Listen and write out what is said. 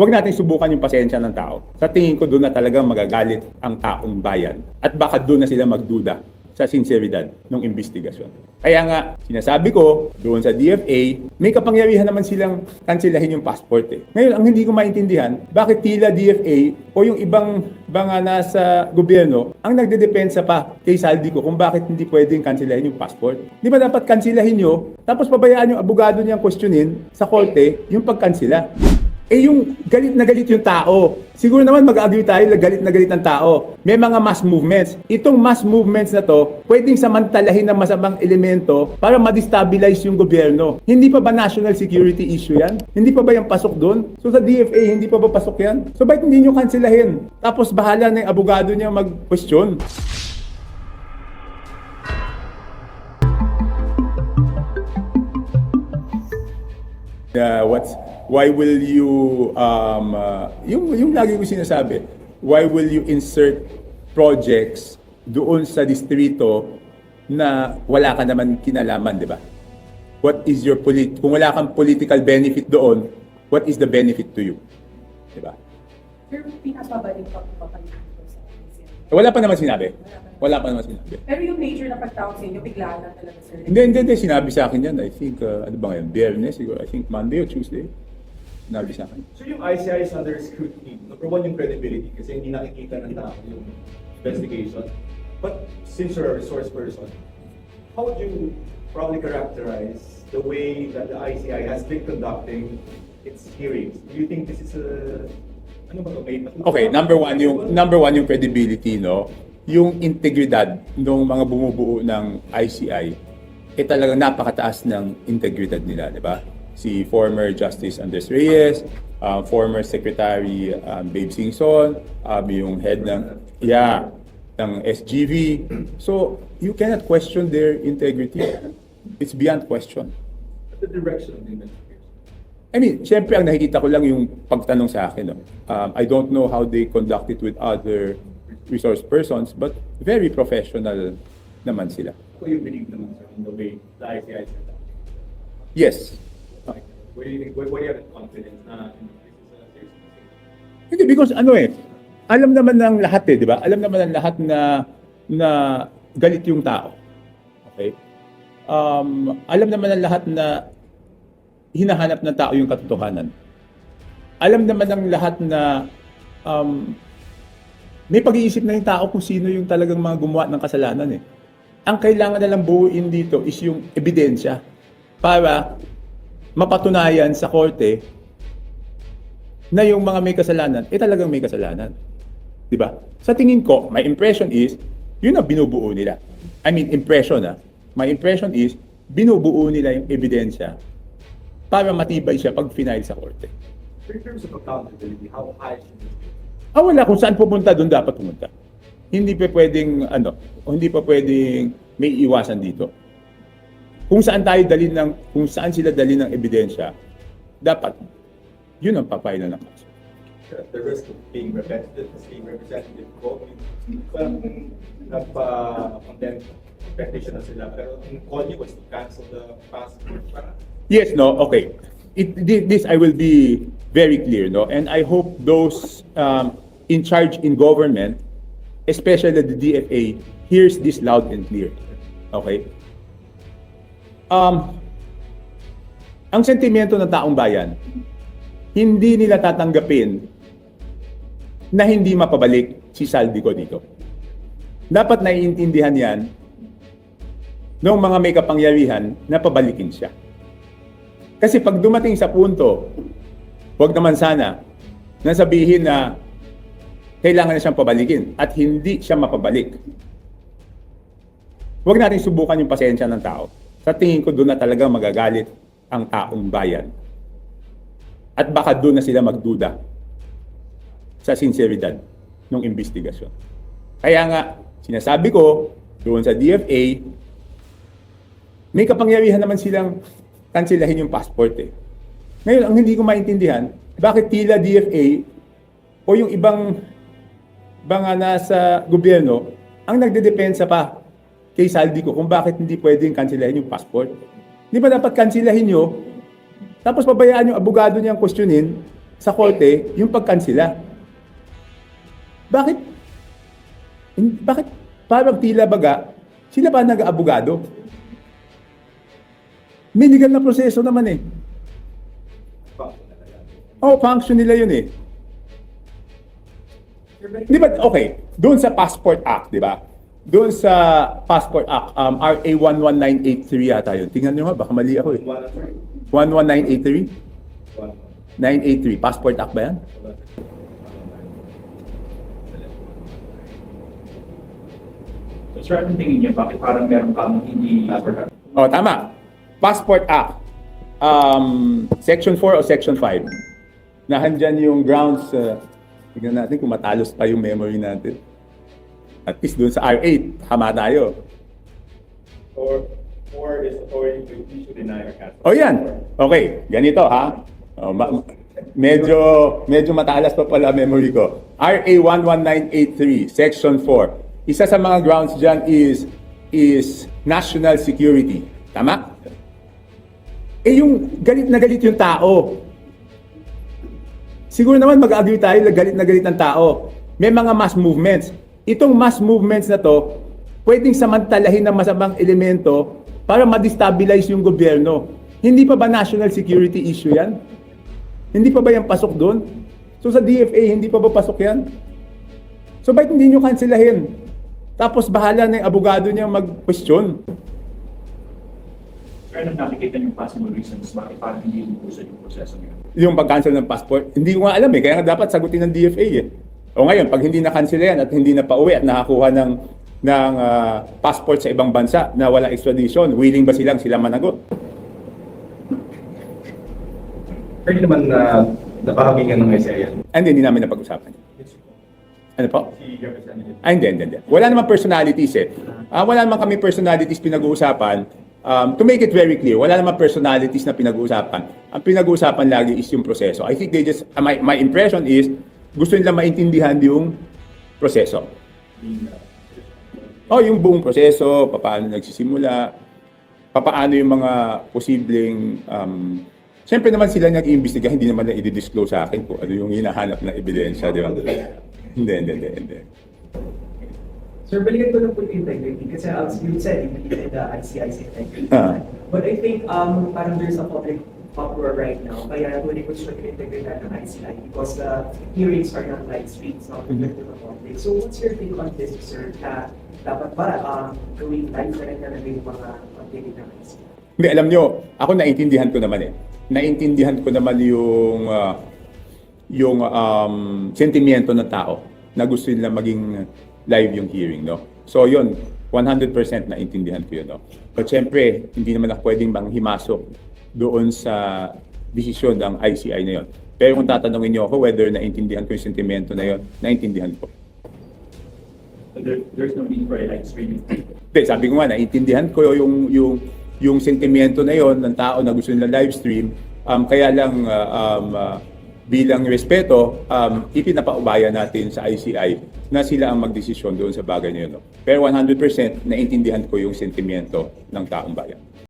Huwag natin subukan yung pasensya ng tao. Sa tingin ko doon na talagang magagalit ang taong bayan. At baka doon na sila magduda sa sinseridad ng investigasyon. Kaya nga, sinasabi ko, doon sa DFA, may kapangyarihan naman silang kansilahin yung passport eh. Ngayon, ang hindi ko maintindihan, bakit tila DFA o yung ibang mga nasa gobyerno ang nagdedepensa pa kay Saldi ko kung bakit hindi pwedeng kansilahin yung passport. Di ba dapat kansilahin nyo, tapos pabayaan yung abogado niyang questionin sa korte yung pagkansila. Eh yung galit na galit yung tao. Siguro naman mag-agree tayo na galit na galit ng tao. May mga mass movements. Itong mass movements na to, pwedeng samantalahin ng masamang elemento para ma-destabilize yung gobyerno. Hindi pa ba national security issue yan? Hindi pa ba yung pasok doon? So sa DFA, hindi pa ba pasok yan? So bakit hindi nyo kanselahin? Tapos bahala na yung abogado niya mag-question. Uh, what's why will you um uh, yung yung lagi ko sinasabi why will you insert projects doon sa distrito na wala ka naman kinalaman di ba? What is your polit kung wala kang political benefit doon what is the benefit to you? Di ba? Pinapabalik pa po ba kayo dito sa ICI? wala pa naman sinabi. Wala pa naman sinabi. Pero yung nature na pagtawag sa inyo, bigla na talaga, sir. hindi hindi, hindi. Sinabi sa akin yan. I think uh, ano ba ngayon? Biyernes siguro. I think Monday or Tuesday sinabi sa akin So yung ICI is under scrutiny. Number one, yung credibility kasi hindi nakikita ng tao yung investigation. But since you're a resource person, how would you probably characterize the way that the ICI has been conducting its hearings? Do you think this is a... Ano ba ito? May Okay, number one yung number one yung credibility, no? Yung integridad ng mga bumubuo ng ICI eh talagang napakataas ng integridad nila, di ba? Si former Justice Andres Reyes, uh, former Secretary um, Babe Singson, um, yung head ng yeah, ng SGV. So, you cannot question their integrity. It's beyond question. the direction of the investigation? I mean, syempre ang nakikita ko lang yung pagtanong sa akin. No? Um, I don't know how they conduct it with other resource persons, but very professional naman sila. Do you believe naman sir in the way the ICI? Yes. Where do you think, where, where do you have confidence na you know, this serious investigation? Hindi, because ano eh, alam naman ng lahat eh, di ba? Alam naman ng lahat na, na galit yung tao. Okay? Um, alam naman ng lahat na hinahanap ng tao yung katotohanan. Alam naman ng lahat na um, may pag-iisip na yung tao kung sino yung talagang mga gumawa ng kasalanan eh. Ang kailangan na lang buuin dito is yung ebidensya para mapatunayan sa korte na yung mga may kasalanan, eh talagang may kasalanan. Di ba? Sa tingin ko, my impression is, yun ang binubuo nila. I mean, impression ah. My impression is, binubuo nila yung ebidensya para matibay siya pag final sa korte. In terms of accountability, how high should this be? Ah, wala. Kung saan pupunta, doon dapat pumunta. Hindi pa pwedeng, ano, hindi pa pwedeng may iwasan dito. Kung saan tayo dalhin ng, kung saan sila dalhin ng ebidensya, dapat, yun ang papailan ng kaso. the risk of being as being parang nagpa-condemn petition na sila, pero ang call niyo was to cancel the passport. Yes, no, okay. It, thi- this I will be very clear, no, and I hope those um, in charge in government, especially the DFA, hears this loud and clear. Okay. Um, ang sentimento ng taong bayan, hindi nila tatanggapin na hindi mapabalik si Saldico dito. Dapat naiintindihan yan ng mga may kapangyarihan na pabalikin siya. Kasi pag dumating sa punto, wag naman sana na sabihin na kailangan na siyang pabalikin at hindi siya mapabalik. Huwag natin subukan yung pasensya ng tao. Sa tingin ko doon na talagang magagalit ang taong bayan. At baka doon na sila magduda sa sinseridad ng investigasyon. Kaya nga, sinasabi ko, doon sa DFA, may kapangyarihan naman silang kansilahin yung passport eh. Ngayon, ang hindi ko maintindihan, bakit tila DFA o yung ibang mga nasa gobyerno ang nagdedepensa pa kay Saldi ko kung bakit hindi pwedeng kansilahin yung passport. Di ba dapat kansilahin nyo, tapos pabayaan yung abogado niyang questionin sa korte yung pagkansila. Bakit? Bakit parang tila baga, sila ba nag-abogado? May na proseso naman eh. Oh, function nila yun eh. Di ba, okay, doon sa Passport Act, di ba? Doon sa Passport Act, um, RA 11983 yata yun. Tingnan nyo nga, baka mali ako eh. One, sorry. 11983? One, 983, Passport Act ba yan? So, sir, anong tingin niyo? Bakit parang meron kang hindi... Oh, tama. Passport Act. Um, section 4 o Section 5. Nahandyan yung grounds. Uh, tignan natin kung matalos pa yung memory natin. At least doon sa R8, tama tayo. Or, or is authority to issue deny or cancel. O yan. Okay, ganito ha. Oh, ma- medyo medyo matalas pa pala memory ko. RA 11983 Section 4. Isa sa mga grounds diyan is is national security. Tama? Eh yung galit na galit yung tao. Siguro naman mag-agree tayo na galit na galit ng tao. May mga mass movements. Itong mass movements na to, pwedeng samantalahin ng masamang elemento para ma-destabilize yung gobyerno. Hindi pa ba national security issue yan? Hindi pa ba yan pasok doon? So sa DFA, hindi pa ba pasok yan? So bakit hindi nyo kanselahin? Tapos bahala na yung abogado niya mag-question. Sir, anong nakikita niyo possible reasons bakit parang hindi yung proseso niyo? Yung pag-cancel ng passport, hindi ko nga alam eh. Kaya nga dapat sagutin ng DFA eh. O ngayon, pag hindi na-cancel yan at hindi na pauwi at nakakuha ng ng ah, passport sa ibang bansa na wala extradition, willing ba silang sila managot? Hindi naman na napahamingan ng SIA. And hindi namin napag-usapan. Ano po? Si Representative. Ah, hindi, hindi, hindi. Wala namang personalities eh. Ah, wala naman kami personalities pinag-uusapan. Um, to make it very clear, wala namang personalities na pinag-uusapan. Ang pinag-uusapan lagi is yung proseso. I think they just, ah, my, my impression is, gusto nila maintindihan yung proseso. Oh, yung buong proseso, paano nagsisimula, paano yung mga posibleng um, Siyempre naman sila nag-iimbestiga, hindi naman na i-disclose sa akin kung ano yung hinahanap na ebidensya, di ba? Hindi, hindi, hindi, hindi. Sir, balikan ko lang po yung integrity kasi as you said, you believe in the ICIC integrity. Ah. But I think um, parang there's a public uproar right now kaya tuloy ko siya yung integrity ng ICI because the hearings are not live streams, not open to the public. So what's your take on this, sir, na dapat ba um, gawing live na rin na yung mga activity ng ICI? Hindi, alam nyo, ako naintindihan ko naman eh. Naintindihan ko naman yung ah, yung um, sentimiento ng tao na gusto nila maging live yung hearing, no? So yun, 100% naintindihan ko yun, no? But syempre, hindi naman ako pwedeng manghimasok doon sa desisyon ng ICI na yun. Pero kung tatanungin niyo ako whether naintindihan ko yung sentimento na yun, naintindihan ko. There, there's no need for a live streaming. Hindi, sabi ko nga, naiintindihan ko yung, yung, yung sentimiento na yon ng tao na gusto nila live stream. Um, kaya lang, uh, um, uh, bilang respeto, um, ipinapaubaya natin sa ICI na sila ang magdesisyon doon sa bagay na yun. No? Pero 100% naintindihan ko yung sentimiento ng taong bayan.